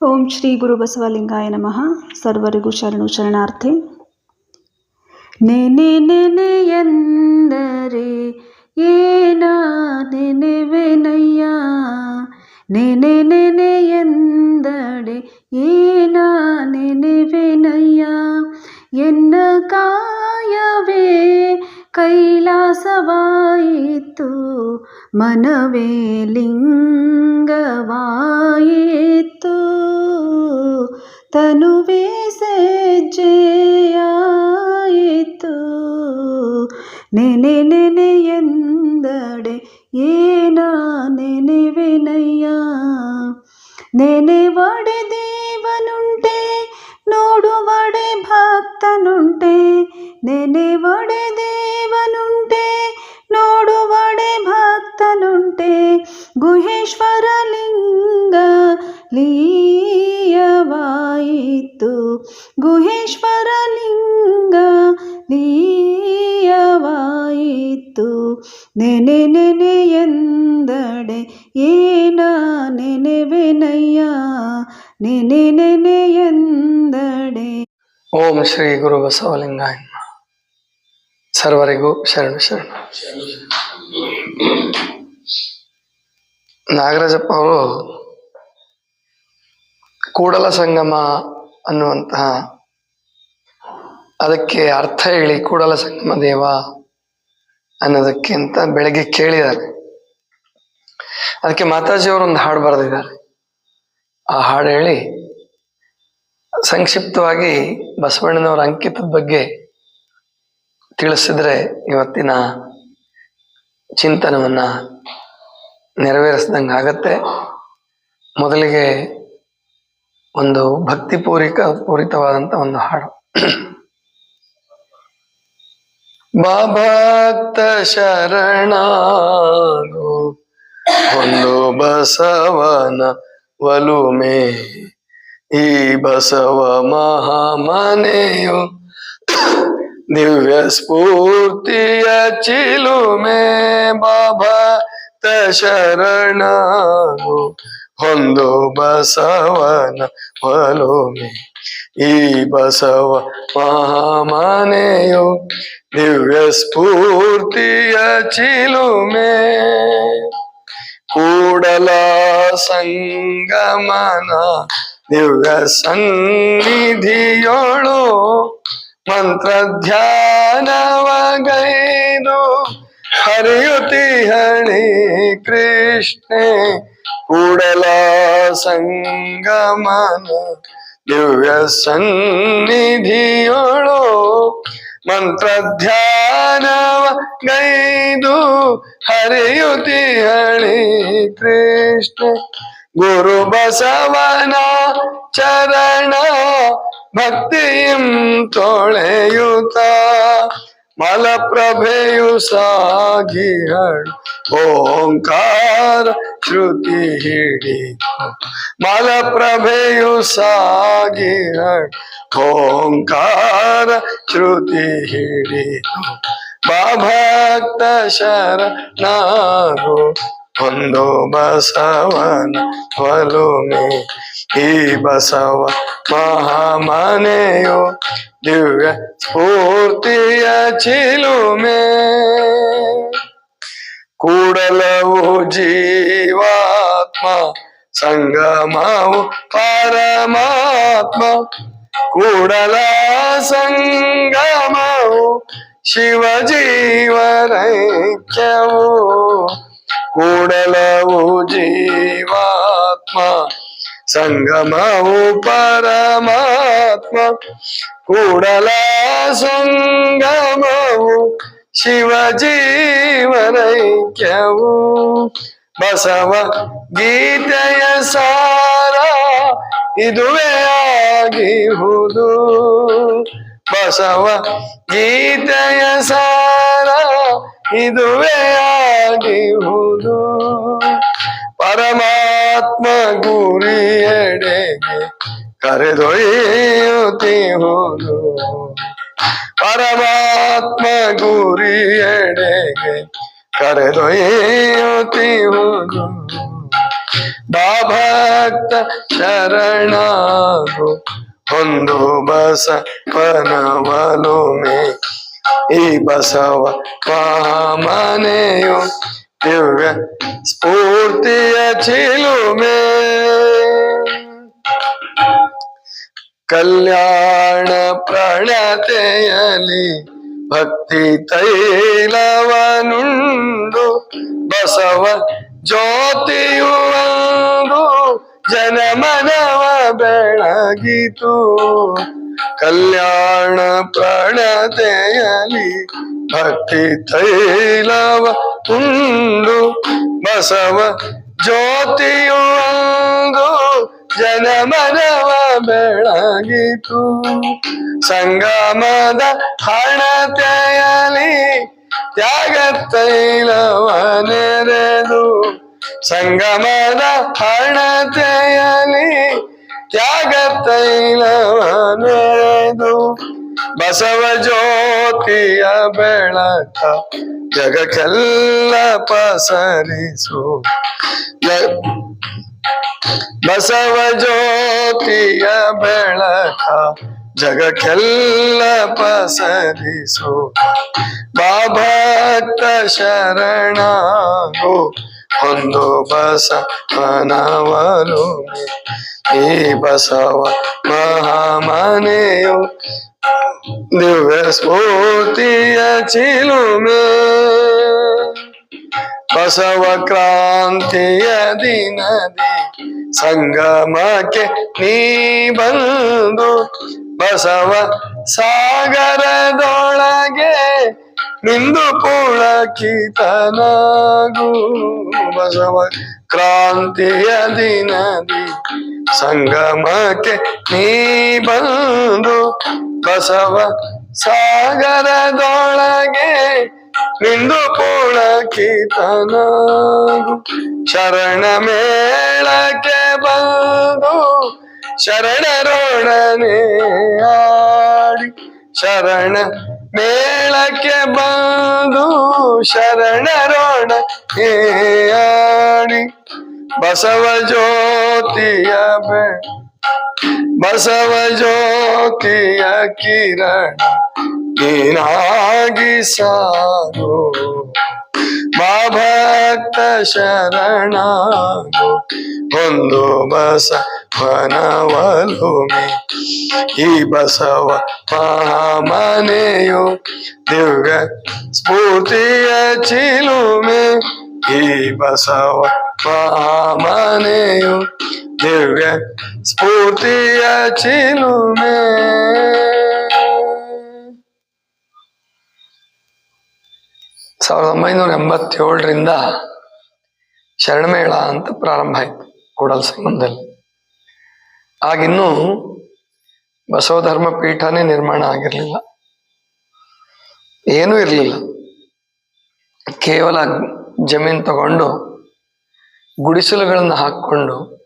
ಓಂ ಶ್ರೀ ಗುರು ಬಸವಲಿಂಗಾಯ ನಮಃ ಸರ್ವರಿಗೂ ಶರಣು ಶರಣಾರ್ಥಿ ನೆನೆ ನೆನೆ ಎಂದರೆ ಏನ ನೆನೆವೆನಯ್ಯ ನೆನೆ ನೆನೆ ಎಂದಡೆ ಏನ ನೆನೆವೆನಯ್ಯ ಎನ್ನ ಕಾಯವೇ ಕೈಲಾಸವಾಯಿತು ಮನವೇ ಲಿಂಗವಾಯಿತು ತನುವೇ ಸಜ್ಜೆಯಾಯಿತು ನೆನೆ ನೆನೆ ಎಂದಡೆ ಏನ ನೆನೆವೆನಯ್ಯ ನೆನೆವಡೆ ಏನ ನೆನೆವೆನಯ್ಯ, ನೆನೆ ನೆನೆ ಎಂದಡೆ. ಓಂ ಶ್ರೀ ಗುರು ಬಸವಲಿಂಗಾಯ ಸರ್ವರಿಗೂ ಶರಣ ಶರಣ. ನಾಗರಾಜಪ್ಪ ಅವರು ಕೂಡಲ ಸಂಗಮ ಅನ್ನುವಂತಹ ಅದಕ್ಕೆ ಅರ್ಥ ಹೇಳಿ ಕೂಡಲ ಸಂಗಮ ದೇವ ಅನ್ನೋದಕ್ಕಿಂತ ಬೆಳಗ್ಗೆ ಕೇಳಿದ್ದಾರೆ. ಅದಕ್ಕೆ ಮಾತಾಜಿಯವರು ಒಂದು ಹಾಡು ಬರೆದಿದ್ದಾರೆ. ಆ ಹಾಡು ಹೇಳಿ ಸಂಕ್ಷಿಪ್ತವಾಗಿ ಬಸವಣ್ಣನವರ ಅಂಕಿತದ ಬಗ್ಗೆ ತಿಳಿಸಿದ್ರೆ ಇವತ್ತಿನ ಚಿಂತನವನ್ನ ನೆರವೇರಿಸ್ದಂಗೆ ಆಗತ್ತೆ. ಮೊದಲಿಗೆ ಒಂದು ಭಕ್ತಿ ಪೂರಿಕ ಪೂರಿತವಾದಂತ ಒಂದು ಹಾಡು. ಬಾಭಕ್ತ ಶರಣಾಗು. ಒಂದು ಬಸವನ ಒಲುಮೆ ಈ ಬಸವ ಮಹಾಮನೆಯು ದಿವ್ಯ ಸ್ಫೂರ್ತಿಯ ಚಿಲುಮೆ ಬಾಬಾ ತ ಶರಣು ಹೊಂದು ಬಸವನ ಒಲುಮೆ ಈ ಬಸವ ಮಹಾಮನೆಯು ದಿವ್ಯ ಸ್ಫೂರ್ತಿಯ ಚಿಲುಮೆ ಕೂಡಲ ಸಂಗಮನ ದಿವ್ಯ ಸನ್ನಿಧಿಯೋಳು ಮಂತ್ರ ಧ್ಯಾನವಗೈನು ಹರಿಯುತಿ ಹಣಿ ಕೃಷ್ಣೆ ಕೂಡಲ ಸಂಗಮನ ದಿವ್ಯ ಸನ್ನಿಧಿಯೋಳು ಮಂತ್ರ ಧ್ಯಾನವ ಗೈದು ಹರಿಯುತಿ ಹಳಿ ಕೃಷ್ಣ ಗುರು ಬಸವನ ಚರಣ ಭಕ್ತಿಯಂ ತೊಳೆಯುತ್ತ ಮಲಪ್ರಭೆಯು ಸಾಗಿಹಳು ಓಂಕಾರ ಶ್ರುತಿ ಹಿಡಿ ಮಲಪ್ರಭೆಯು ಸಾಗಿಹಳು ಓಂಕಾರ ಶ್ರುತಿ ಹಿಡಿದು ಭಕ್ತ ಶರಣಾಗು ಒಂದು ಬಸವನ ಒಲುಮೆ ಈ ಬಸವ ಮಹಾಮನೆಯು ದಿವ್ಯ ಸ್ಫೂರ್ತಿಯ ಚಿಲುಮೆ ಕೂಡಲವು ಜೀವಾತ್ಮ ಸಂಗಮವು ಪರಮಾತ್ಮ ಕೂಡಲ ಸಂಗಮವು ಶಿವ ಜೀವರೈಕ್ಯವು ಕೂಡಲವು ಜೀವಾತ್ಮ ಸಂಗಮವು ಪರಮಾತ್ಮ ಕೂಡಲ ಸಂಗಮವು ಶಿವ ಜೀವನೈಕ್ಯವು ಬಸವ ಗೀತೆಯ ಸಾರ ಇದುವೇ ಆಗಿಹುದು. ಬಸವ ಗೀತೆಯ ಸಾರ ಇದುವೇ ಆಗಿಹುದು. ಪರಮಾತ್ಮ ಗುರಿಯೆಡೆಗೆ ಕರೆದೊಯ್ಯುತ್ತಿಹುದು. ಪರಮಾತ್ಮ ಗುರಿಯೆಡೆಗೆ ಕರೆದೊಯ್ಯುತ್ತಿಹುದು ಬಾಭಕ್ತ ಶರಣಾಗು ಒಂದು ಬಸವನವಲುಮೆ ಈ ಬಸವ ಮನೆಯು ದಿವ್ಯ ಸ್ಫೂರ್ತಿಯ ಚಿಲುಮೆ ಕಲ್ಯಾಣ ಪ್ರಣತೆಯಲಿ ಭಕ್ತಿ ತೈಲವನುಂಡು ಬಸವ ಜ್ಯೋತಿಯುವಂದು ಜನಮನವ ಬೆಳಗಿತು. ಕಲ್ಯಾಣ ಪ್ರಣತೆಯಲಿ ಭಕ್ತಿ ತೈಲವ ಉಂಡು ಬಸವ ಜ್ಯೋತಿಯು ಒಂದು ಜನಮನವ ಬೆಳಗಿತು. ಸಂಗಮದ ಹಣತೆಯಲಿ ತ್ಯಾಗ ತೈಲವ ನೆರೆದು. ಸಂಗಮದ ಹಣತೆಯಲಿ ತ್ಯಾಗ ತೈಲವ ನೆರೆದು. ಬಸವ ಜ್ಯೋತಿಯ ಬೆಳಕ ಜಗಕ್ಕೆಲ್ಲ ಪಸರಿಸು. ಬಸವ ಜ್ಯೋತಿಯ ಬೆಳಕ ಜಗಕ್ಕೆಲ್ಲ ಪಸರಿಸು ಬಾಭಕ್ತ ಶರಣಾಗು ಒಂದು ಬಸವನವಲು ಈ ಬಸವ ಮಹಾಮನೆಯು ದಿವ್ಯ ಸ್ಫೂರ್ತಿಯ ಚಿಲುಮೆ ಬಸವ ಕ್ರಾಂತಿಯ ದಿನದಿ ಸಂಗಮಕ್ಕೆ ನೀ ಬಂದು ಬಸವ ಸಾಗರದೊಳಗೆ ನಿಂದು ಪುಳಕಿತನಾಗು. ಬಸವ ಕ್ರಾಂತಿಯ ದಿನದಿ ಸಂಗಮಕ್ಕೆ ನೀ ಬಂದು ಬಸವ ಸಾಗರದೊಳಗೆ ನಿಂದು ಪುಳಕಿತನಾಗು ಶರಣ ಮೇಳಕ್ಕೆ ಬಂದು ಶರಣರೊಡನೆ ಆಡಿ ಶರಣ ಮೇಳಕ್ಕೆ ಬಂದು ಶರಣರೊಡನೆ ಆಡಿ ಬಸವ ಜ್ಯೋತಿಯ ಬೆ ಬಸವ ಜ್ಯೋತಿಯ ಕಿರಣ ನೀನಾಗಿ ಸಾರು ಭಕ್ತ ಶರಣಾಗು ಒಂದು ಬಸವನವಲುಮೆ ಈ ಬಸವ ಮಹಾಮನೆಯು ದಿವ್ಯ ಸ್ಫೂರ್ತಿಯ ಚಿಲುಮೆ ಈ ಬಸವ ಮಹಾಮನೆಯು ದಿವ್ಯ ಸ್ಫೂರ್ತಿಯ ಚಿಲುಮೆ. ಸಾವಿರದ ಒಂಬೈನೂರ ಎಂಬತ್ತೇಳರಿಂದ ಶರಣಮೇಳ ಅಂತ ಪ್ರಾರಂಭ ಆಯಿತು ಕೂಡಲ್ ಸಂಗಮದಲ್ಲಿ ಆಗಿನ್ನೂ ಬಸವಧರ್ಮ ಪೀಠನೇ ನಿರ್ಮಾಣ ಆಗಿರಲಿಲ್ಲ. ಏನೂ ಇರಲಿಲ್ಲ. ಕೇವಲ ಜಮೀನು ತಗೊಂಡು ಗುಡಿಸಲುಗಳನ್ನು ಹಾಕ್ಕೊಂಡು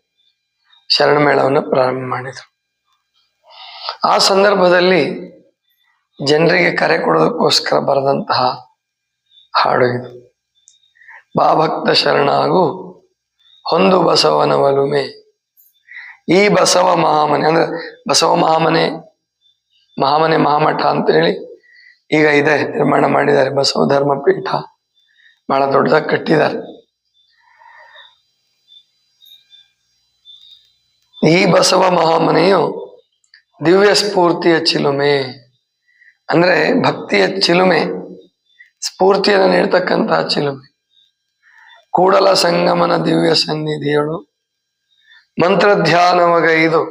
ಶರಣಮೇಳವನ್ನು ಪ್ರಾರಂಭ ಮಾಡಿದರು. ಆ ಸಂದರ್ಭದಲ್ಲಿ ಜನರಿಗೆ ಕರೆ ಕೊಡೋದಕ್ಕೋಸ್ಕರ ಬರೆದಂತಹ ಹಾಡು ಇದು. ಬಾ ಭಕ್ತ ಹಾಗೂ ಹೊಂದು ಬಸವನ ಒಲುಮೆ ಈ ಬಸವ ಮಹಾಮನೆ ಅಂದ್ರೆ ಬಸವ ಮಹಾಮನೆ ಮಹಾಮನೆ ಮಹಾಮಠ ಅಂತೇಳಿ ಈಗ ಇದೆ, ನಿರ್ಮಾಣ ಮಾಡಿದ್ದಾರೆ. ಬಸವ ಧರ್ಮ ಪೀಠ ಬಹಳ ದೊಡ್ಡದಾಗಿ ಕಟ್ಟಿದ್ದಾರೆ. ಈ ಬಸವ ಮಹಾಮನೆಯು ದಿವ್ಯ ಸ್ಫೂರ್ತಿಯ ಚಿಲುಮೆ. ಅಂದ್ರೆ ಭಕ್ತಿಯ ಚಿಲುಮೆ, ಸ್ಫೂರ್ತಿಯನ್ನು ನೀಡ್ತಕ್ಕಂತಹ ಚಿಲುಮೆ. ಕೂಡಲ ಸಂಗಮನ ದಿವ್ಯ ಸನ್ನಿಧಿಯಳು. ಮಂತ್ರಧ್ಯಾನವಗೈದು.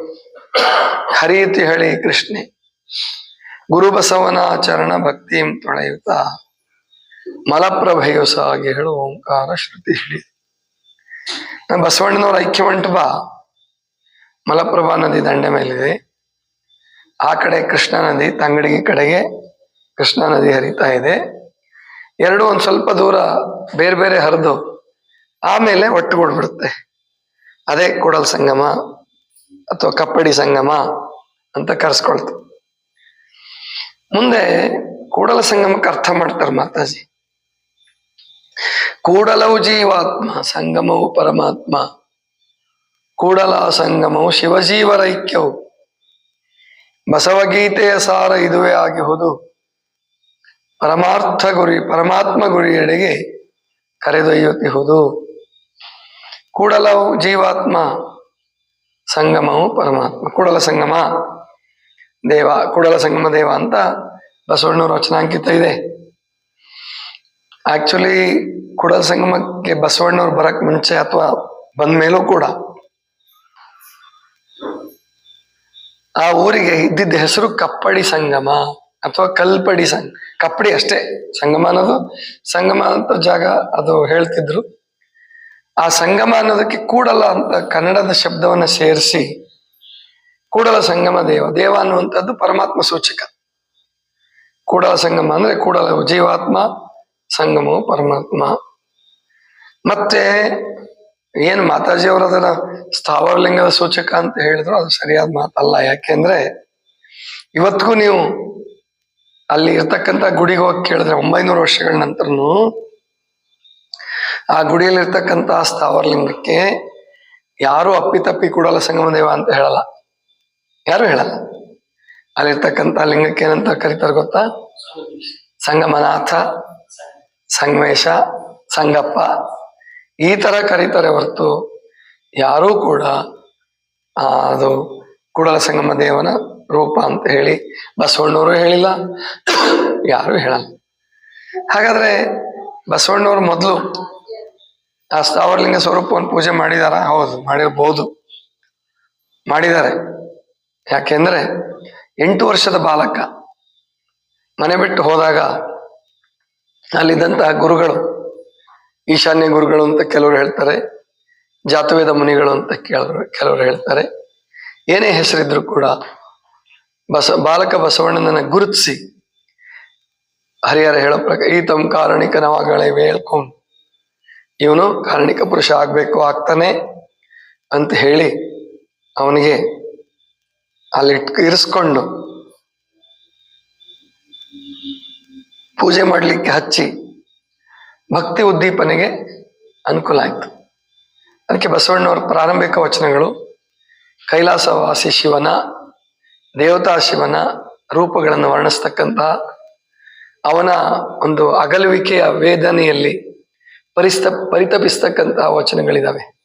ಹರಿಯಿತಿ ಹಳಿ ಕೃಷ್ಣೆ. ಗುರುಬಸವನ ಚರಣ ಭಕ್ತಿಂ ತೊಳೆಯುತ್ತ. ಮಲಪ್ರಭೆಯು ಸಾಗಿ ಹೇಳು ಓಂಕಾರ ಶ್ರುತಿ ಹಿಡಿ. ನಮ್ಮ ಬಸವಣ್ಣನವರ ಐಕ್ಯ ಮಂಟಪ ಮಲಪ್ರಭಾ ನದಿ ದಂಡೆ ಮೇಲಿದೆ. ಆ ಕಡೆ ಕೃಷ್ಣಾ ನದಿ ತಂಗಡಿಗೆ ಕಡೆಗೆ ಕೃಷ್ಣಾ ನದಿ ಹರಿತಾ ಇದೆ. ಎರಡು ಒಂದು ಸ್ವಲ್ಪ ದೂರ ಬೇರೆ ಬೇರೆ ಹರಿದು ಆಮೇಲೆ ಒಟ್ಟುಗೂಡ್ಬಿಡುತ್ತೆ ಅದೇ ಕೂಡಲ ಸಂಗಮ ಅಥವಾ ಕಪ್ಪಡಿ ಸಂಗಮ ಅಂತ ಕರೆಸ್ಕೊಳ್ತು. ಮುಂದೆ ಕೂಡಲ ಸಂಗಮಕ್ಕೆ ಅರ್ಥ ಮಾಡ್ತಾರೆ ಮಾತಾಜಿ. ಕೂಡಲವು ಜೀವಾತ್ಮ, ಸಂಗಮವು ಪರಮಾತ್ಮ. ಕೂಡಲ ಸಂಗಮವು ಶಿವಜೀವರೈಕ್ಯವು. ಬಸವಗೀತೆಯ ಸಾರ ಇದುವೇ ಆಗಿಹುದು. ಪರಮಾರ್ಥ ಗುರಿ, ಪರಮಾತ್ಮ ಗುರಿಯೆಡೆಗೆ ಕರೆದೊಯ್ಯುತ್ತಿಹುದು. ಕೂಡಲವು ಜೀವಾತ್ಮ, ಸಂಗಮವು ಪರಮಾತ್ಮ ಕೂಡಲ ಸಂಗಮ ದೇವ ಕೂಡಲ ಸಂಗಮ ದೇವ ಅಂತ ಬಸವಣ್ಣ ರಚನಾಂಕಿತ ಇದೆ. ಆಕ್ಚುಲಿ ಕೂಡಲ ಸಂಗಮಕ್ಕೆ ಬಸವಣ್ಣವ್ರು ಬರಕ್ ಮುಂಚೆ ಅಥವಾ ಬಂದ ಮೇಲೂ ಕೂಡ ಆ ಊರಿಗೆ ಇದ್ದಿದ್ದ ಹೆಸರು ಕಪ್ಪಡಿ ಸಂಗಮ ಅಥವಾ ಕಲ್ಪಡಿ ಸಂಗ, ಕಪ್ಪಡಿ ಅಷ್ಟೇ ಸಂಗಮ ಅನ್ನೋದು. ಸಂಗಮ ಅಂತ ಜಾಗ ಅದು ಹೇಳ್ತಿದ್ರು. ಆ ಸಂಗಮ ಅನ್ನೋದಕ್ಕೆ ಕೂಡಲ ಅಂತ ಕನ್ನಡದ ಶಬ್ದವನ್ನ ಸೇರಿಸಿ, ಕೂಡಲ ಸಂಗಮ ದೇವ ದೇವ ಅನ್ನುವಂಥದ್ದು ಪರಮಾತ್ಮ ಸೂಚಕ. ಕೂಡಲ ಸಂಗಮ ಅಂದ್ರೆ ಕೂಡಲ ಜೀವಾತ್ಮ, ಸಂಗಮವು ಪರಮಾತ್ಮ. ಮತ್ತೆ ಏನು ಮಾತಾಜಿಯವರು ಅದನ್ನ ಸ್ಥಾವರಲಿಂಗದ ಸೂಚಕ ಅಂತ ಹೇಳಿದ್ರು, ಅದು ಸರಿಯಾದ ಮಾತಲ್ಲ. ಯಾಕೆಂದ್ರೆ ಇವತ್ತಿಗೂ ನೀವು ಅಲ್ಲಿ ಇರ್ತಕ್ಕಂಥ ಗುಡಿಗೆ ಹೋಗಿ ಕೇಳಿದ್ರೆ ಒಂಬೈನೂರು ವರ್ಷಗಳ ನಂತರನು ಆ ಗುಡಿಯಲ್ಲಿ ಇರ್ತಕ್ಕಂಥ ಸ್ಥಾವರಲಿಂಗಕ್ಕೆ ಯಾರು ಅಪ್ಪಿತಪ್ಪಿ ಸಂಗಮ ದೇವ ಅಂತ ಹೇಳಲ್ಲ. ಯಾರು ಹೇಳಲ್ಲ. ಅಲ್ಲಿರ್ತಕ್ಕಂಥ ಲಿಂಗಕ್ಕೆ ಏನಂತ ಕರೀತಾರೆ ಗೊತ್ತಾ? ಸಂಗಮನಾಥ, ಸಂಗಮೇಶ, ಸಂಗಪ್ಪ ಈ ತರ ಕರೀತಾರೆ ಹೊರತು ಯಾರೂ ಕೂಡ ಅದು ಕೂಡಲ ಸಂಗಮ ದೇವನ ರೂಪ ಅಂತ ಹೇಳಿ ಬಸವಣ್ಣವರು ಹೇಳಿಲ್ಲ, ಯಾರು ಹೇಳಲ್ಲ. ಹಾಗಾದ್ರೆ ಬಸವಣ್ಣವ್ರು ಮೊದಲು ಆ ಸ್ಥಾವರಲಿಂಗ ಸ್ವರೂಪವನ್ನು ಪೂಜೆ ಮಾಡಿದಾರ? ಹೌದು, ಮಾಡಿರ್ಬೋದು. ಮಾಡಿದ್ದಾರೆ. ಯಾಕೆಂದ್ರೆ ಎಂಟು ವರ್ಷದ ಬಾಲಕ. ಮನೆ ಬಿಟ್ಟು ಹೋದಾಗ ಅಲ್ಲಿದ್ದಂತಹ ಗುರುಗಳು ಈಶಾನ್ಯ ಗುರುಗಳು ಅಂತ ಕೆಲವರು ಹೇಳ್ತಾರೆ, ಜಾತವೇದ ಮುನಿಗಳು ಅಂತ ಕೆಲವರು ಕೆಲವರು ಹೇಳ್ತಾರೆ. ಏನೇ ಹೆಸರಿದ್ರು ಕೂಡ ಬಸ ಬಾಲಕ ಬಸವಣ್ಣನನ್ನ ಗುರುತಿಸಿ, ಹರಿಹರ ಹೇಳೋ ಪ್ರಕಾರ ಈ ತಮ್ಮ ಕಾರಣಿಕನವಾಗಲೇ ಹೇಳ್ಕೊಂಡು ಇವನು ಕಾರಣಿಕ ಪುರುಷ ಆಗ್ಬೇಕು, ಆಗ್ತಾನೆ ಅಂತ ಹೇಳಿ ಅವನಿಗೆ ಅಲ್ಲಿ ಇರಿಸ್ಕೊಂಡು ಪೂಜೆ ಮಾಡಲಿಕ್ಕೆ ಹಚ್ಚಿ ಭಕ್ತಿ ಉದ್ದೀಪನೆಗೆ ಅನುಕೂಲ ಆಯ್ತು. ಅದಕ್ಕೆ ಬಸವಣ್ಣವರ ಪ್ರಾರಂಭಿಕ ವಚನಗಳು, ಕೈಲಾಸವಾಸಿ ಶಿವನ, ದೇವತಾ ಶಿವನ ರೂಪಗಳನ್ನು ವರ್ಣಿಸ್ತಕ್ಕಂತಹ ಅವನ ಒಂದು ಅಗಲುವಿಕೆಯ ವೇದನೆಯಲ್ಲಿ ಪರಿಸ್ತ ಪರಿತಪಿಸ್ತಕ್ಕಂತಹ ವಚನಗಳಿದ್ದಾವೆ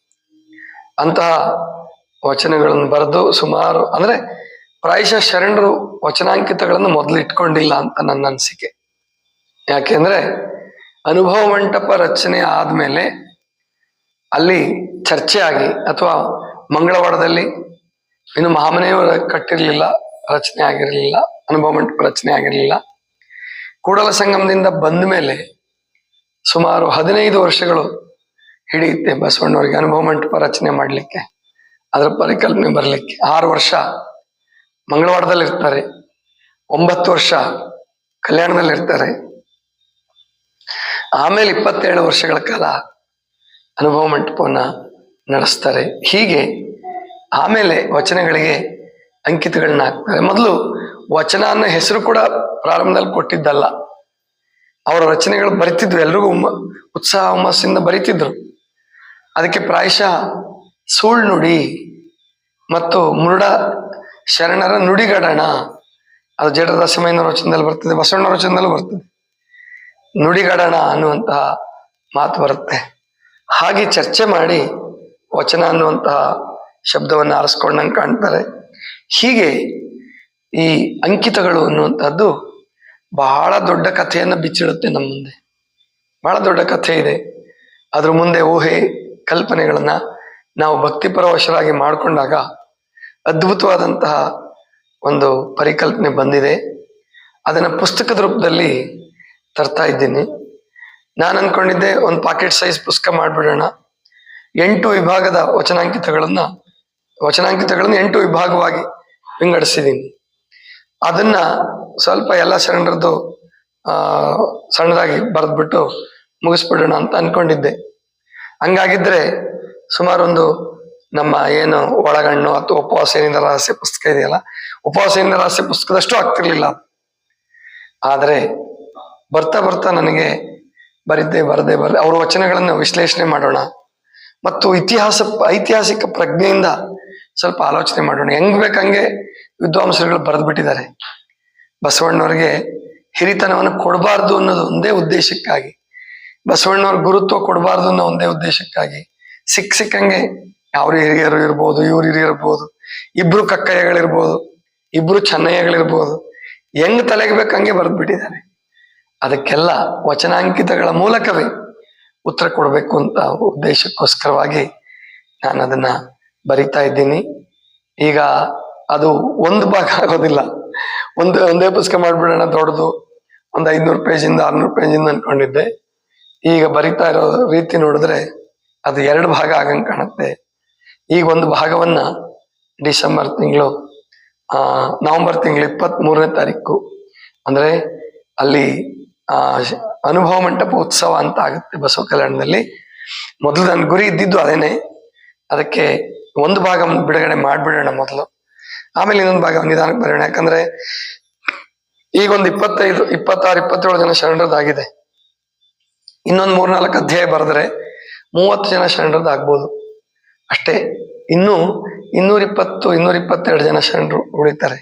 ಅಂತಹ ವಚನಗಳನ್ನು ಬರೆದು ಸುಮಾರು, ಅಂದ್ರೆ ಪ್ರಾಯಶಃ ಶರಣರು ವಚನಾಂಕಿತಗಳನ್ನು ಮೊದಲು ಇಟ್ಕೊಂಡಿಲ್ಲ ಅಂತ ನನ್ನ ಅನಿಸಿಕೆ. ಯಾಕೆಂದ್ರೆ ಅನುಭವ ಮಂಟಪ ರಚನೆ ಆದ್ಮೇಲೆ ಅಲ್ಲಿ ಚರ್ಚೆ ಆಗಿ ಅಥವಾ ಮಂಗಳವಾರದಲ್ಲಿ ಇನ್ನು ಮಹಾಮನೆಯವರು ಕಟ್ಟಿರಲಿಲ್ಲ, ರಚನೆ ಆಗಿರಲಿಲ್ಲ, ಅನುಭವ ಮಂಟಪ ರಚನೆ ಆಗಿರಲಿಲ್ಲ. ಕೂಡಲ ಸಂಗಮದಿಂದ ಬಂದ ಮೇಲೆ ಸುಮಾರು ಹದಿನೈದು ವರ್ಷಗಳು ಹಿಡಿಯುತ್ತೆ ಬಸವಣ್ಣವರಿಗೆ ಅನುಭವ ಮಂಟಪ ರಚನೆ ಮಾಡಲಿಕ್ಕೆ, ಅದರ ಪರಿಕಲ್ಪನೆ ಬರಲಿಕ್ಕೆ. ಆರು ವರ್ಷ ಮಂಗಳವಾರದಲ್ಲಿ ಇರ್ತಾರೆ ಒಂಬತ್ತು ವರ್ಷ ಕಲ್ಯಾಣದಲ್ಲಿ ಇರ್ತಾರೆ ಆಮೇಲೆ ಇಪ್ಪತ್ತೇಳು ವರ್ಷಗಳ ಕಾಲ ಅನುಭವ ಮಂಟಪವನ್ನು ನಡೆಸ್ತಾರೆ. ಹೀಗೆ ಆಮೇಲೆ ವಚನಗಳಿಗೆ ಅಂಕಿತಗಳನ್ನ ಹಾಕ್ತಾರೆ. ಮೊದಲು ವಚನ ಅನ್ನೋ ಹೆಸರು ಕೂಡ ಪ್ರಾರಂಭದಲ್ಲಿ ಕೊಟ್ಟಿದ್ದಲ್ಲ. ಅವರ ರಚನೆಗಳು ಬರಿತಿದ್ರು ಎಲ್ರಿಗೂ ಉತ್ಸಾಹ ಹುಮ್ಮಸ್ಸಿಂದ ಬರಿತಿದ್ರು. ಅದಕ್ಕೆ ಪ್ರಾಯಶಃ ಸುಳ್ಳು ನುಡಿ ಮತ್ತು ಮುರುಡ ಶರಣರ ನುಡಿಗಡಣ. ಅದು ಜಡದಾಸಮಯ್ಯನವರ ವಚನದಲ್ಲಿ ಬರ್ತದೆ ಬಸವಣ್ಣವರ ವಚನದಲ್ಲೂ ಬರ್ತದೆ. ನುಡಿಗಡಣ ಅನ್ನುವಂತಹ ಮಾತು ಬರುತ್ತೆ. ಹಾಗೆ ಚರ್ಚೆ ಮಾಡಿ ವಚನ ಅನ್ನುವಂತಹ ಶಬ್ದವನ್ನು ಆರಿಸ್ಕೊಂಡಂಗೆ ಕಾಣ್ತಾರೆ. ಹೀಗೆ ಈ ಅಂಕಿತಗಳು ಅನ್ನುವಂಥದ್ದು ಬಹಳ ದೊಡ್ಡ ಕಥೆಯನ್ನು ಬಿಚ್ಚಿಡುತ್ತೆ ನಮ್ಮ ಮುಂದೆ. ಬಹಳ ದೊಡ್ಡ ಕಥೆ ಇದೆ. ಅದ್ರ ಮುಂದೆ ಊಹೆ, ಕಲ್ಪನೆಗಳನ್ನು ನಾವು ಭಕ್ತಿಪರವಶರಾಗಿ ಮಾಡಿಕೊಂಡಾಗ ಅದ್ಭುತವಾದಂತಹ ಒಂದು ಪರಿಕಲ್ಪನೆ ಬಂದಿದೆ. ಅದನ್ನು ಪುಸ್ತಕದ ರೂಪದಲ್ಲಿ ತರ್ತಾ ಇದ್ದೀನಿ. ನಾನು ಅನ್ಕೊಂಡಿದ್ದೆ ಒಂದು ಪಾಕೆಟ್ ಸೈಜ್ ಪುಸ್ತಕ ಮಾಡಿಬಿಡೋಣ. ಎಂಟು ವಿಭಾಗದ ವಚನಾಂಕಿತಗಳನ್ನ ವಚನಾಂಕಿತಗಳನ್ನ ಎಂಟು ವಿಭಾಗವಾಗಿ ವಿಂಗಡಿಸಿದ್ದೀನಿ. ಅದನ್ನ ಸ್ವಲ್ಪ ಎಲ್ಲ ಶರಣರದ್ದು ಸಣ್ಣದಾಗಿ ಬರೆದ್ಬಿಟ್ಟು ಮುಗಿಸ್ಬಿಡೋಣ ಅಂತ ಅನ್ಕೊಂಡಿದ್ದೆ. ಹಂಗಾಗಿದ್ರೆ ಸುಮಾರೊಂದು ನಮ್ಮ ಏನು ಒಳಗಣ್ಣು ಅಥವಾ ಉಪವಾಸೇನಿಂದ ರಹಸ್ಯ ಪುಸ್ತಕ ಇದೆಯಲ್ಲ ಉಪವಾಸೇನಿಂದ ರಹಸ್ಯ ಪುಸ್ತಕದಷ್ಟು ಆಗ್ತಿರ್ಲಿಲ್ಲ. ಆದ್ರೆ ಬರ್ತಾ ಬರ್ತಾ ನನಗೆ ಬರಿದ್ದೆ ಬರದೆ ಬರದೆ ಅವರ ವಚನಗಳನ್ನು ವಿಶ್ಲೇಷಣೆ ಮಾಡೋಣ. ಮತ್ತು ಇತಿಹಾಸ, ಐತಿಹಾಸಿಕ ಪ್ರಜ್ಞೆಯಿಂದ ಸ್ವಲ್ಪ ಆಲೋಚನೆ ಮಾಡೋಣ. ಹೆಂಗ್ ಬೇಕಂಗೆ ವಿದ್ವಾಂಸರುಗಳು ಬರೆದು ಬಿಟ್ಟಿದ್ದಾರೆ ಬಸವಣ್ಣವ್ರಿಗೆ ಹಿರಿತನವನ್ನು ಕೊಡಬಾರ್ದು ಅನ್ನೋದು ಒಂದೇ ಉದ್ದೇಶಕ್ಕಾಗಿ, ಬಸವಣ್ಣವ್ರ ಗುರುತ್ವ ಕೊಡಬಾರ್ದು ಅನ್ನೋ ಒಂದೇ ಉದ್ದೇಶಕ್ಕಾಗಿ ಸಿಕ್ ಸಿಕ್ಕಂಗೆ ಅವ್ರ ಹಿರಿಯರು ಇರ್ಬೋದು, ಇವ್ರ ಹಿರಿಯರು ಇರ್ಬೋದು, ಇಬ್ರು ಕಕ್ಕಯ್ಯಗಳಿರ್ಬೋದು, ಇಬ್ರು ಚೆನ್ನಯ್ಯಗಳಿರ್ಬೋದು, ಹೆಂಗ್ ತಲೆಗೆ ಬೇಕಂಗೆ ಬರೆದು ಬಿಟ್ಟಿದ್ದಾರೆ ಅದಕ್ಕೆಲ್ಲ ವಚನಾಂಕಿತಗಳ ಮೂಲಕವೇ ಉತ್ತರ ಕೊಡಬೇಕು ಅಂತ ಉದ್ದೇಶಕ್ಕೋಸ್ಕರವಾಗಿ ನಾನು ಅದನ್ನ ಬರಿತಾ ಇದ್ದೀನಿ. ಈಗ ಅದು ಒಂದು ಭಾಗ ಆಗೋದಿಲ್ಲ. ಒಂದು, ಒಂದೇ ಪುಸ್ತಕ ಮಾಡಿಬಿಡೋಣ ದೊಡ್ಡದು. ಒಂದು ಐದ್ನೂರು ಪೇಜಿಂದ ಆರ್ನೂರು ಪೇಜಿಂದ ಅನ್ಕೊಂಡಿದ್ದೆ. ಈಗ ಬರಿತಾ ಇರೋ ರೀತಿ ನೋಡಿದ್ರೆ ಅದು ಎರಡು ಭಾಗ ಆಗಂಗೆ ಕಾಣುತ್ತೆ. ಈಗ ಒಂದು ಭಾಗವನ್ನ ಡಿಸೆಂಬರ್ ತಿಂಗಳು ನವೆಂಬರ್ ತಿಂಗಳು ಇಪ್ಪತ್ತ್ ಮೂರನೇ ತಾರೀಕು. ಅಂದ್ರೆ ಅಲ್ಲಿ ಆ ಅನುಭವ ಮಂಟಪ ಉತ್ಸವ ಅಂತ ಆಗುತ್ತೆ ಬಸವ ಕಲ್ಯಾಣದಲ್ಲಿ ಮೊದಲು ನನ್ನ ಗುರಿ ಇದ್ದಿದ್ದು ಅದೇನೆ. ಅದಕ್ಕೆ ಒಂದು ಭಾಗ ಬಿಡುಗಡೆ ಮಾಡಿಬಿಡೋಣ ಮೊದಲು. ಆಮೇಲೆ ಇನ್ನೊಂದು ಭಾಗ ನಿಧಾನಕ್ಕೆ ಬರೋಣ. ಯಾಕಂದ್ರೆ ಈಗ ಒಂದು ಇಪ್ಪತ್ತೈದು, ಇಪ್ಪತ್ತಾರು, ಇಪ್ಪತ್ತೇಳು ಜನ ಶರಣರದಾಗಿದೆ. ಇನ್ನೊಂದು ಮೂರ್ನಾಲ್ಕು ಅಧ್ಯಾಯ ಬರೆದ್ರೆ ಮೂವತ್ತು ಜನ ಶರಣರದ್ದು ಆಗ್ಬೋದು ಅಷ್ಟೇ, ಇನ್ನೂ ಇನ್ನೂರ ಇಪ್ಪತ್ತು ಇನ್ನೂರ ಇಪ್ಪತ್ತೆರಡು ಜನ ಶರಣರು ಉಳಿತಾರೆ.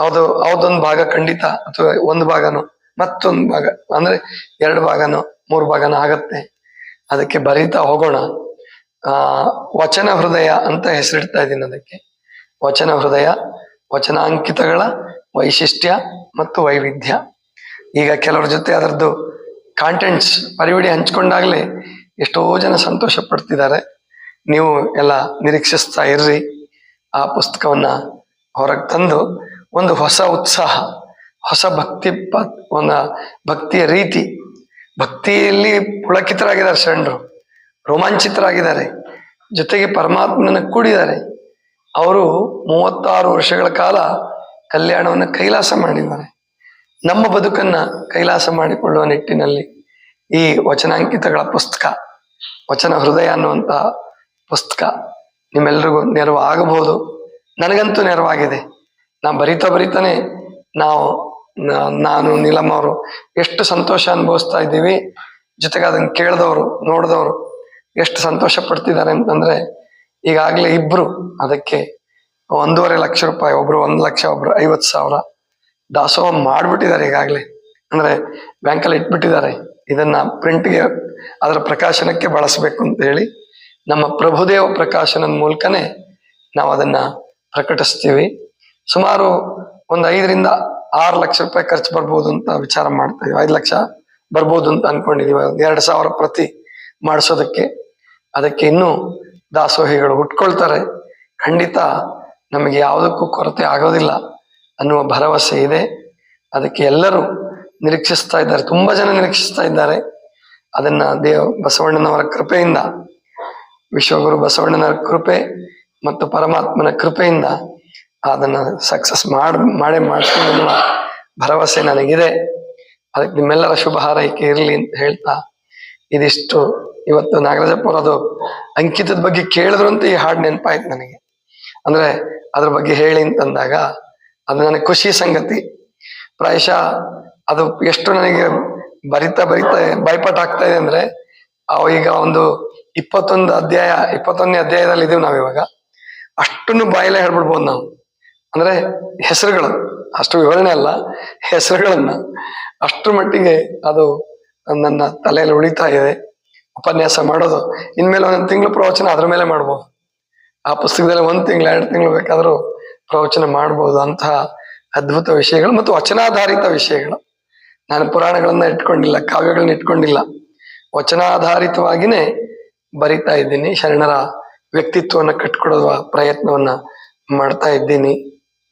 ಹೌದು ಅದೊಂದು ಭಾಗ ಖಂಡಿತ, ಅಥವಾ ಒಂದು ಭಾಗನೋ ಮತ್ತೊಂದು ಭಾಗ, ಅಂದ್ರೆ ಎರಡು ಭಾಗನೋ, ಮೂರು ಭಾಗನೋ ಆಗತ್ತೆ. ಅದಕ್ಕೆ ಬರೀತಾ ಹೋಗೋಣ. ಆ, ವಚನ ಹೃದಯ ಅಂತ ಹೆಸರಿಡ್ತಾ ಇದ್ದೀನಿ ಅದಕ್ಕೆ. ವಚನ ಹೃದಯ, ವಚನಾಂಕಿತಗಳ ವೈಶಿಷ್ಟ್ಯ ಮತ್ತು ವೈವಿಧ್ಯ. ಈಗ ಕೆಲವ್ರ ಜೊತೆ ಅದರದ್ದು ಕಾಂಟೆಂಟ್ಸ್ ಪರಿವಿಡಿ ಹಂಚ್ಕೊಂಡಾಗ್ಲಿ ಎಷ್ಟೋ ಜನ ಸಂತೋಷ ಪಡ್ತಿದ್ದಾರೆ ನೀವು ಎಲ್ಲ ನಿರೀಕ್ಷಿಸ್ತಾ ಇರ್ರಿ. ಆ ಪುಸ್ತಕವನ್ನ ಹೊರಗೆ ತಂದು ಒಂದು ಹೊಸ ಉತ್ಸಾಹ. ಹೊಸ ಭಕ್ತಿ ಒಂದು ಭಕ್ತಿಯ ರೀತಿ. ಭಕ್ತಿಯಲ್ಲಿ ಪುಳಕಿತರಾಗಿದ್ದಾರೆ ಶರಣರು. ರೋಮಾಂಚಿತರಾಗಿದ್ದಾರೆ. ಜೊತೆಗೆ ಪರಮಾತ್ಮನ ಕೂಡಿದ್ದಾರೆ. ಅವರು ಮೂವತ್ತಾರು ವರ್ಷಗಳ ಕಾಲ ಕಲ್ಯಾಣವನ್ನು ಕೈಲಾಸ ಮಾಡಿದ್ದಾರೆ. ನಮ್ಮ ಬದುಕನ್ನ ಕೈಲಾಸ ಮಾಡಿಕೊಳ್ಳುವ ನಿಟ್ಟಿನಲ್ಲಿ ಈ ವಚನಾಂಕಿತಗಳ ಪುಸ್ತಕ, ವಚನ ಹೃದಯ ಅನ್ನುವಂತಹ ಪುಸ್ತಕ ನಿಮ್ಮೆಲ್ರಿಗೂ ನೆರವು ಆಗಬಹುದು ನನಗಂತೂ ನೆರವಾಗಿದೆ. ನಾ ಬರಿತಾ ಬರಿತಾನೆ, ನಾವು ನಾನು ನೀಲಮ್ಮ ಅವರು ಎಷ್ಟು ಸಂತೋಷ ಅನುಭವಿಸ್ತಾ ಇದ್ದೀವಿ. ಜೊತೆಗೆ ಅದನ್ನು ಕೇಳಿದವರು, ನೋಡಿದವರು ಎಷ್ಟು ಸಂತೋಷ ಪಡ್ತಿದ್ದಾರೆ ಅಂತಂದ್ರೆ, ಈಗಾಗಲೇ ಇಬ್ರು ಅದಕ್ಕೆ ಒಂದೂವರೆ ಲಕ್ಷ ರೂಪಾಯಿ, ಒಬ್ರು ಒಂದು ಲಕ್ಷ, ಒಬ್ರು ಐವತ್ತು ಸಾವಿರ ದಾಸೋಹ ಮಾಡ್ಬಿಟ್ಟಿದ್ದಾರೆ ಈಗಾಗಲೇ. ಅಂದ್ರೆ ಬ್ಯಾಂಕಲ್ಲಿ ಇಟ್ಬಿಟ್ಟಿದ್ದಾರೆ. ಇದನ್ನ ಪ್ರಿಂಟ್ಗೆ ಅದರ ಪ್ರಕಾಶನಕ್ಕೆ ಬಳಸಬೇಕು ಅಂತ ಹೇಳಿ ನಮ್ಮ ಪ್ರಭುದೇವ ಪ್ರಕಾಶನದ ಮೂಲಕನೇ ನಾವು ಅದನ್ನ ಪ್ರಕಟಿಸ್ತೀವಿ. ಸುಮಾರು ಒಂದು ಐದರಿಂದ ಆರು ಲಕ್ಷ ರೂಪಾಯಿ ಖರ್ಚು ಬರ್ಬೋದು ಅಂತ ವಿಚಾರ ಮಾಡ್ತಾ ಇದೀವಿ ಐದು ಲಕ್ಷ ಬರ್ಬೋದು ಅಂತ ಅನ್ಕೊಂಡಿದೀವಿ ಎರಡು ಸಾವಿರ ಪ್ರತಿ ಮಾಡಿಸೋದಕ್ಕೆ. ಅದಕ್ಕೆ ಇನ್ನೂ ದಾಸೋಹಿಗಳು ಹುಟ್ಕೊಳ್ತಾರೆ ಖಂಡಿತ ನಮಗೆ ಯಾವುದಕ್ಕೂ ಕೊರತೆ ಆಗೋದಿಲ್ಲ ಅನ್ನುವ ಭರವಸೆ ಇದೆ. ಅದಕ್ಕೆ ಎಲ್ಲರೂ ನಿರೀಕ್ಷಿಸ್ತಾ ಇದ್ದಾರೆ. ತುಂಬ ಜನ ನಿರೀಕ್ಷಿಸ್ತಾ ಇದ್ದಾರೆ. ಅದನ್ನ ದೇವ ಬಸವಣ್ಣನವರ ಕೃಪೆಯಿಂದ, ವಿಶ್ವಗುರು ಬಸವಣ್ಣನವರ ಕೃಪೆ ಮತ್ತು ಪರಮಾತ್ಮನ ಕೃಪೆಯಿಂದ ಅದನ್ನ ಸಕ್ಸಸ್ ಮಾಡ್, ಮಾಡೇ ಮಾಡ್ತೀನಿ ಅನ್ನೋ ಭರವಸೆ ನನಗಿದೆ. ಅದಕ್ಕೆ ನಿಮ್ಮೆಲ್ಲರ ಶುಭ ಹಾರೈಕೆ ಇರಲಿ ಅಂತ ಹೇಳ್ತಾ ಇದಿಷ್ಟು. ಇವತ್ತು ನಾಗರಾಜಪ್ಪ ಅದು ಅಂಕಿತದ ಬಗ್ಗೆ ಕೇಳಿದ್ರು ಅಂತ ಈ ಹಾಡು ನೆನಪಾಯ್ತು ನನಗೆ. ಅಂದ್ರೆ ಅದ್ರ ಬಗ್ಗೆ ಹೇಳಿ ಅಂತಂದಾಗ ಅದು ನನಗೆ ಖುಷಿ ಸಂಗತಿ. ಪ್ರಾಯಶಃ ಅದು ಎಷ್ಟು ನನಗೆ ಬರಿತಾ ಬರಿತಾ ಬಾಯ್ಪಾಟ್ ಆಗ್ತಾ ಇದೆ ಅಂದ್ರೆ ಈಗ ಒಂದು ಇಪ್ಪತ್ತೊಂದು ಅಧ್ಯಾಯ, ಇಪ್ಪತ್ತೊಂದನೇ ಅಧ್ಯಾಯದಲ್ಲಿ ಇದೀವಿ ನಾವು ಇವಾಗ ಅಷ್ಟನ್ನು ಬಾಯಲ್ಲೇ ಹೇಳ್ಬಿಡ್ಬೋದು ನಾವು. ಅಂದ್ರೆ ಹೆಸರುಗಳು, ಅಷ್ಟು ವಿವರಣೆ ಅಲ್ಲ, ಹೆಸರುಗಳನ್ನ ಅಷ್ಟರ ಮಟ್ಟಿಗೆ ಅದು ನನ್ನ ತಲೆಯಲ್ಲಿ ಉಳಿತಾ ಇದೆ. ಉಪನ್ಯಾಸ ಮಾಡೋದು. ಇನ್ಮೇಲೆ ಒಂದೊಂದು ತಿಂಗಳು ಪ್ರವಚನ ಅದ್ರ ಮೇಲೆ ಮಾಡ್ಬೋದು. ಆ ಪುಸ್ತಕದಲ್ಲಿ ಒಂದು ತಿಂಗಳು, ಎರಡು ತಿಂಗಳು ಬೇಕಾದರೂ ಪ್ರವಚನ ಮಾಡ್ಬೋದು. ಅಂತಹ ಅದ್ಭುತ ವಿಷಯಗಳು ಮತ್ತು ವಚನಾಧಾರಿತ ವಿಷಯಗಳು. ನಾನು ಪುರಾಣಗಳನ್ನ ಇಟ್ಕೊಂಡಿಲ್ಲ, ಕಾವ್ಯಗಳನ್ನ ಇಟ್ಕೊಂಡಿಲ್ಲ. ವಚನಾಧಾರಿತವಾಗಿನೇ ಬರಿತಾ ಇದ್ದೀನಿ. ಶರಣರ ವ್ಯಕ್ತಿತ್ವವನ್ನು ಕಟ್ಕೊಡುವ ಪ್ರಯತ್ನವನ್ನ ಮಾಡ್ತಾ ಇದ್ದೀನಿ.